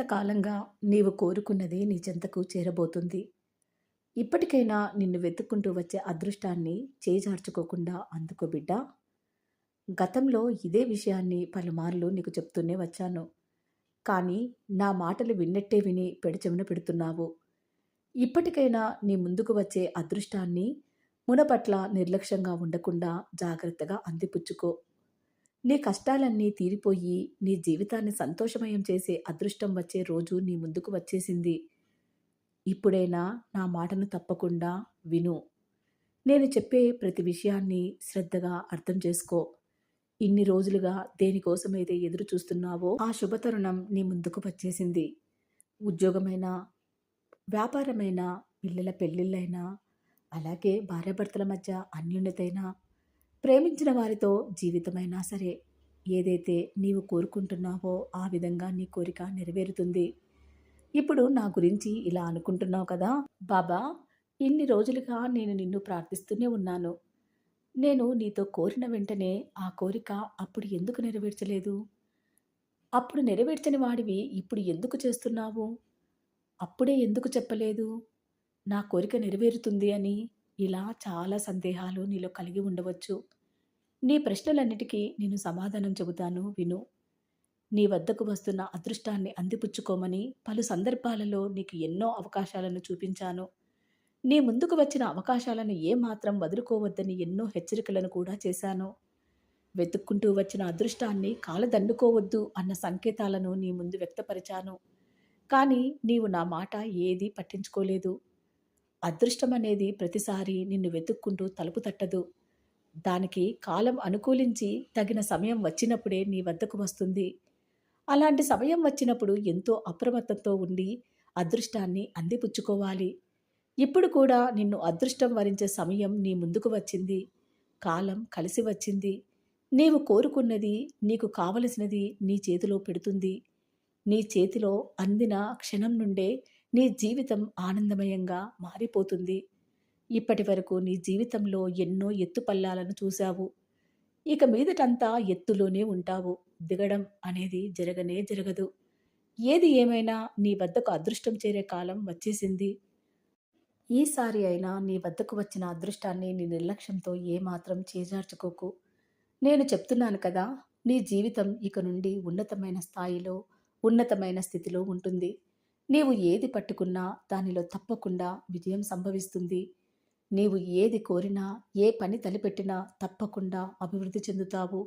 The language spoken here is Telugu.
ఇంతకాలంగా నీవు కోరుకున్నదే నీ చెంతకు చేరబోతుంది? ఇప్పటికైనా నిన్ను వెతుక్కుంటూ వచ్చే అదృష్టాన్ని చేజార్చుకోకుండా అందుకో బిడ్డ. గతంలో ఇదే విషయాన్ని పలుమార్లు నీకు చెప్తూనే వచ్చాను. కానీ నా మాటలు విన్నట్టే విని పెడచెవిన పెడుతున్నావు. ఇప్పటికైనా నీ ముందుకు వచ్చే అదృష్టాన్ని మునపట్ల నిర్లక్ష్యంగా ఉండకుండా జాగ్రత్తగా అందిపుచ్చుకో. నీ కష్టాలన్నీ తీరిపోయి నీ జీవితాన్ని సంతోషమయం చేసే అదృష్టం వచ్చే రోజు నీ ముందుకు వచ్చేసింది. ఇప్పుడైనా నా మాటను తప్పకుండా విను. నేను చెప్పే ప్రతి విషయాన్ని శ్రద్ధగా అర్థం చేసుకో. ఇన్ని రోజులుగా దేనికోసమైతే ఎదురు చూస్తున్నావో ఆ శుభతరుణం నీ ముందుకు వచ్చేసింది. ఉద్యోగమైనా వ్యాపారమైనా పిల్లల పెళ్ళిళ్ళైనా అలాగే భార్యాభర్తల మధ్య అన్యోన్యతైనా ప్రేమించిన వారితో జీవితమైనా సరే ఏదైతే నీవు కోరుకుంటున్నావో ఆ విధంగా నీ కోరిక నెరవేరుతుంది. ఇప్పుడు నా గురించి ఇలా అనుకుంటున్నావు కదా బాబా ఇన్ని రోజులుగా నేను నిన్ను ప్రార్థిస్తూనే ఉన్నాను. నేను నీతో కోరిన వెంటనే ఆ కోరిక అప్పుడు ఎందుకు నెరవేర్చలేదు? అప్పుడు నెరవేర్చని వాడివి ఇప్పుడు ఎందుకు చేస్తున్నావు? అప్పుడే ఎందుకు చెప్పలేదు? నా కోరిక నెరవేరుతుంది అని ఇలా చాలా సందేహాలు నీలో కలిగి ఉండవచ్చు. నీ ప్రశ్నలన్నిటికీ నేను సమాధానం చెబుతాను విను. నీ వద్దకు వస్తున్న అదృష్టాన్ని అందిపుచ్చుకోమని పలు సందర్భాలలో నీకు ఎన్నో అవకాశాలను చూపించాను. నీ ముందుకు వచ్చిన అవకాశాలను ఏమాత్రం వదులుకోవద్దని ఎన్నో హెచ్చరికలను కూడా చేశాను. వెతుక్కుంటూ వచ్చిన అదృష్టాన్ని కాలదండుకోవద్దు అన్న సంకేతాలను నీ ముందు వ్యక్తపరిచాను. కానీ నీవు నా మాట ఏదీ పట్టించుకోలేదు. అదృష్టం అనేది ప్రతిసారి నిన్ను వెతుక్కుంటూ తలుపు తట్టదు. దానికి కాలం అనుకూలించి తగిన సమయం వచ్చినప్పుడే నీ వద్దకు వస్తుంది. అలాంటి సమయం వచ్చినప్పుడు ఎంతో అప్రమత్తంతో ఉండి అదృష్టాన్ని అందిపుచ్చుకోవాలి. ఇప్పుడు కూడా నిన్ను అదృష్టం వరించే సమయం నీ ముందుకు వచ్చింది. కాలం కలిసి వచ్చింది. నీవు కోరుకున్నది నీకు కావలసినది నీ చేతిలో పెడుతుంది. నీ చేతిలో అందిన క్షణం నుండే నీ జీవితం ఆనందమయంగా మారిపోతుంది. ఇప్పటి వరకు నీ జీవితంలో ఎన్నో ఎత్తుపల్లాలను చూశావు. ఇక మీదటంతా ఎత్తులోనే ఉంటావు. దిగడం అనేది జరగనే జరగదు. ఏది ఏమైనా నీ వద్దకు అదృష్టం చేరే కాలం వచ్చేసింది. ఈసారి అయినా నీ వద్దకు వచ్చిన అదృష్టాన్ని నీ నిర్లక్ష్యంతో ఏమాత్రం చేజార్చుకోకు. నేను చెప్తున్నాను కదా నీ జీవితం ఇక నుండి ఉన్నతమైన స్థాయిలో ఉన్నతమైన స్థితిలో ఉంటుంది. నీవు ఏది పట్టుకున్నా దానిలో తప్పకుండా విజయం సంభవిస్తుంది. నీవు ఏది కోరినా ఏ పని తలపెట్టినా తప్పకుండా అభివృద్ధి చెందుతావు.